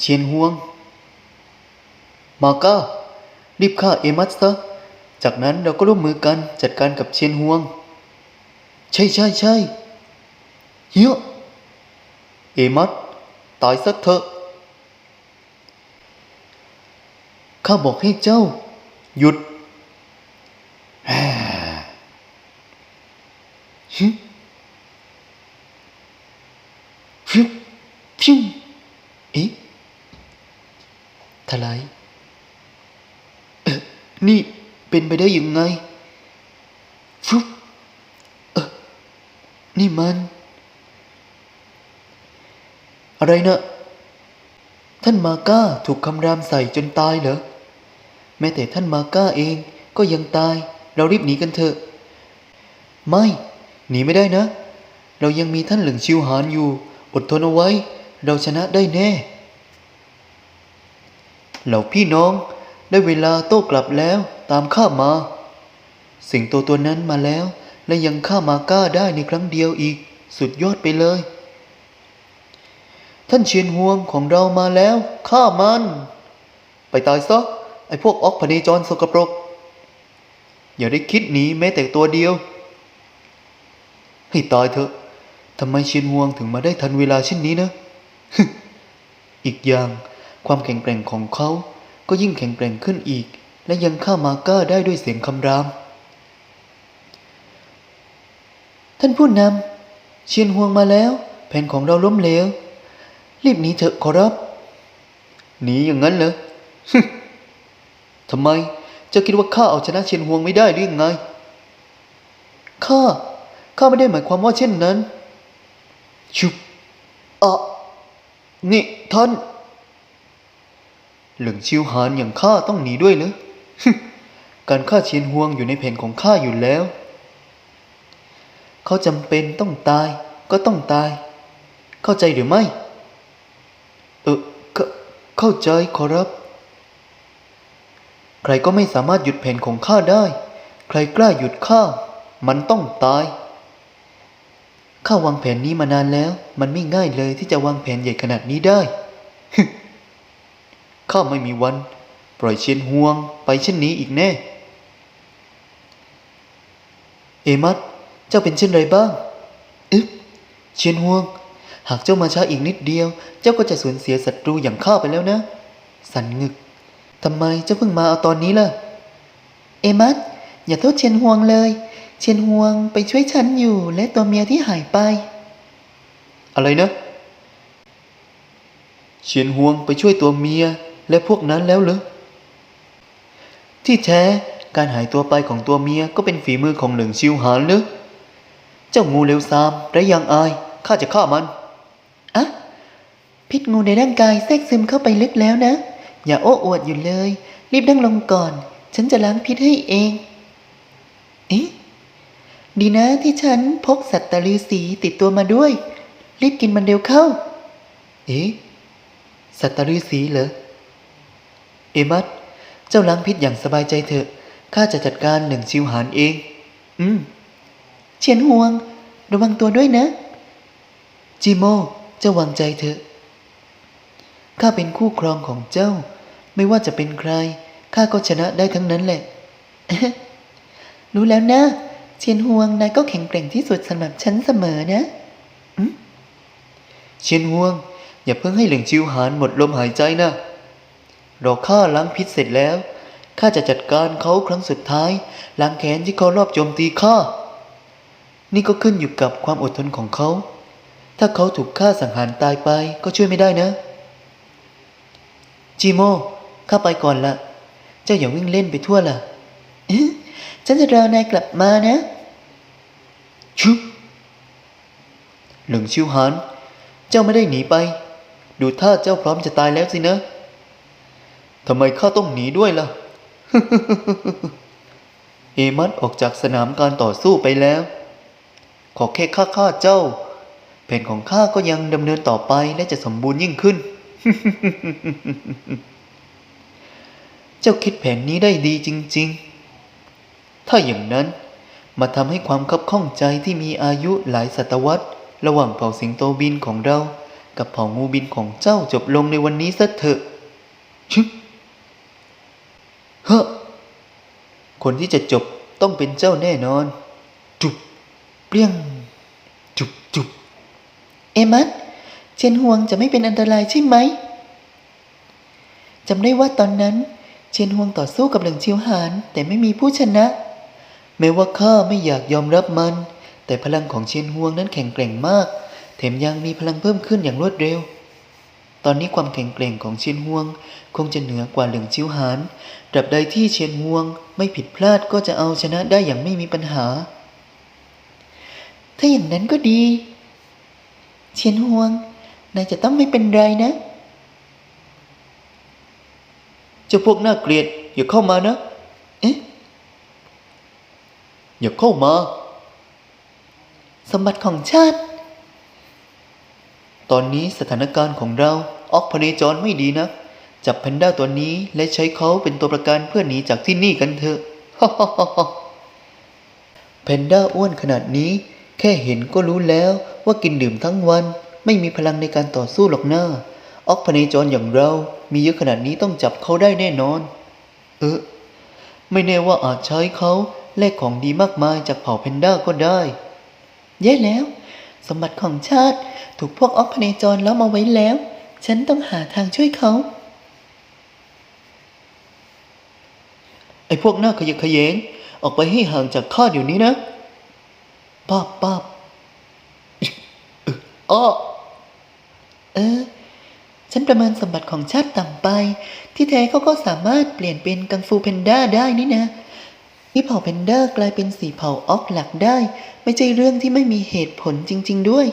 เชียนฮวง มาก้า รีบฆ่าเอมัสซะจากนั้นเราก็ร่วมมือกันจัดการกับเชียนฮวง ใช่ใช่ใช่เฮียเอมัสตายสักเถอะ ข้าบอกให้เจ้า หยุดฮึฮึพิ้งเอ๊ะทลายเอ่อ นี่เป็นไปได้ยังไงฟึบเออนี่มัน อะไรนะท่านมาก้าถูกคำรามใส่จนตายเหรอ แม้แต่ท่านมาก้าเองก็ยังตาย เรารีบหนีกันเถอะ ไม่ หนีไม่ได้นะ เรายังมีท่านเหลิงชิวหานอยู่ อดทนเอาไว้ เราชนะได้แน่ เหล่าพี่น้อง ได้เวลาโต้กลับแล้ว ตามข้ามา สิงโตตัวนั้นมาแล้ว และยังฆ่ามาก้าได้ในครั้งเดียวอีก สุดยอดไปเลย ท่านเชียนฮวงของเรามาแล้วฆ่ามัน ไปตายซะไอ้พวกออกพเนจรสกปรก อย่าได้คิดหนีแม้แต่ตัวเดียว ให้ตายเถอะทำไมเชียนฮวงถึงมาได้ทันเวลาเช่นนี้นะ อีกอย่างความแข็งแกร่งของเขา ก็ยิ่งแข็งแกร่งขึ้นอีก และยังฆ่ามาก้าได้ด้วยเสียงคำราม ท่านผู้นำเชียนฮวงมาแล้ว แผนของเราล้มเหลว รีบหนีเถอะขอรับ หนีอย่างนั้นเหรอทำไมเจ้าคิดว่าข้าเอาชนะเชียนฮวงไม่ได้หรือยังไง ข้า ข้าไม่ได้หมายความว่าเช่นนั้น ชุบอะนี่ท่าน เหลิงชิวหานอย่างข้าต้องหนีด้วยเหรอการฆ่าเชียนฮวงอยู่ในแผนของข้าอยู่แล้ว เขาจำเป็นต้องตายก็ต้องตาย เข้าใจหรือไม่ เออเขเข้าใจขอรับ ใครก็ไม่สามารถหยุดแผนของข้าได้ ใครกล้าหยุดข้ามันต้องตาย ข้าวางแผนนี้มานานแล้ว มันไม่ง่ายเลยที่จะวางแผนใหญ่ขนาดนี้ได้ ข้าไม่มีวัน ปล่อยเชียนฮวงไปเช่นนี้อีกแน่ เอมัดเจ้าเป็นเช่นไรบ้าง อึ๊บเชียนฮวง หากเจ้ามาช้าอีกนิดเดียว เจ้าก็จะสูญเสียศัตรูอย่างข้าไปแล้วนะ สันงึกทำไมเจ้าเพิ่งมาเอาตอนนี้ล่ะ เอมัดอย่าโทษเชียนฮวงเลย เชียนฮวงไปช่วยฉันอยู่และตัวเมียที่หายไป อะไรนะเชียนฮวงไปช่วยตัวเมีย และพวกนั้นแล้วเหรอ ที่แท้การหายตัวไปของตัวเมียก็เป็นฝีมือของเหลิงชิวหานเนอเจ้างูเลวซามไรยังอายข้าจะฆ่ามันอะพิษงูในร่างกายแทรกซึมเข้าไปลึกแล้วนะ อย่าโอ้อวดอยู่เลย รีบนั่งลงก่อน ฉันจะล้างพิษให้เองเอ๊ะดีนะที่ฉันพกสัตว์ตะลือสีติดตัวมาด้วย รีบกินมันเร็วเข้า เอ๊ะสัตว์ตะลือสีเหรอ เอมัดเจ้าล้างพิษอย่างสบายใจเถอะ ข้าจะจัดการหนึ่งชิวหานเอง อืม เฉียนห่วง ระวังตัวด้วยนะ จิโมเจ้าวางใจเถอะ ข้าเป็นคู่ครองของเจ้า ไม่ว่าจะเป็นใคร ข้าก็ชนะได้ทั้งนั้นแหละ รู้แล้วนะ เชียนห่วงนายก็แข็งแกร่งที่สุดสำหรับฉันเสมอนะอืมเชียนห่วง อย่าเพิ่งให้เหลิงชิวหานหมดลมหายใจนะ รอข้าล้างพิษเสร็จแล้ว ข้าจะจัดการเขาครั้งสุดท้ายล้างแค้นที่เขารอบโจมตีข้า นี่ก็ขึ้นอยู่กับความอดทนของเขา ถ้าเขาถูกฆ่าสังหารตายไปก็ช่วยไม่ได้นะ จีโม ข้าไปก่อนละ เจ้าอย่าวิ่งเล่นไปทั่วล่ะเอ๊ะฉันจะรอนายกลับมานะ ชุบหนึ่งชิวหาน เจ้าไม่ได้หนีไป ดูท่าเจ้าพร้อมจะตายแล้วสินะ ทำไมข้าต้องหนีด้วยล่ะ เอมัดออกจากสนามการต่อสู้ไปแล้ว ขอแค่ข้าฆ่าเจ้า แผนของข้าก็ยังดำเนินต่อไปและจะสมบูรณ์ยิ่งขึ้น เจ้าคิดแผนนี้ได้ดีจริง ๆ ถ้าอย่างนั้นมาทำให้ความคับข้องใจที่มีอายุหลายศตวรรษ ระหว่างเผ่าสิงโตบินของเรา กับเผ่างูบินของเจ้าจบลงในวันนี้ซะเถอะชึเฮ้อ คนที่จะจบต้องเป็นเจ้าแน่นอน จุบเปรี้ยง จุบจุบเอมัสเชียนฮวงจะไม่เป็นอันตรายใช่ไหมจำได้ว่าตอนนั้น เชียนฮวงต่อสู้กับเหลิงชิวหานแต่ไม่มีผู้ชนะ แม้ว่าข้าไม่อยากยอมรับมัน แต่พลังของเชียนฮวงนั้นแข็งแกร่งมาก แถมยังมีพลังเพิ่มขึ้นอย่างรวดเร็ว ตอนนี้ความแข็งแกร่งของเชียนฮวง คงจะเหนือกว่าเหลิงชิวหาน ตราบใดที่เชียนฮวงไม่ผิดพลาดก็จะเอาชนะได้อย่างไม่มีปัญหา ถ้าอย่างนั้นก็ดี เชียนฮวง นายจะต้องไม่เป็นไรนะ เจ้าพวกน่าเกลียด อย่าเข้ามานะ เอ๊ะ อย่าเข้ามา สมบัติของชาติ ตอนนี้สถานการณ์ของเราออกพเนจรไม่ดีนะ จับแพนด้าตัวนี้และใช้เขาเป็นตัวประกันเพื่อหนีจากที่นี่กันเถอะแพนด้าอ้วนขนาดนี้ แค่เห็นก็รู้แล้วว่ากินดื่มทั้งวัน ไม่มีพลังในการต่อสู้หรอกหน้าออกพเนจรอย่างเรา มีเยอะขนาดนี้ต้องจับเขาได้แน่นอน เออไม่แน่ว่าอาจใช้เขาแลกของดีมากมายจากเผ่าแพนด้าก็ได้ แย่แล้ว สมบัติของชาติถูกพวกออกพเนจรล้อมเอาไว้แล้ว ฉันต้องหาทางช่วยเขา ไอ้พวกหน้าขยะขยง ออกไปให้ห่างจากข้าเดี๋ยวนี้นะป้าป้าอ้อเออ ฉันประเมินสมบัติของชาติต่ำไป ที่แท้เขาก็สามารถเปลี่ยนเป็นกังฟูเพนด้าได้นี่นะที่เผ่าเพนด้ากลายเป็นสีเผ่าออกหลักได้ ไม่ใช่เรื่องที่ไม่มีเหตุผลจริง ๆ ด้วย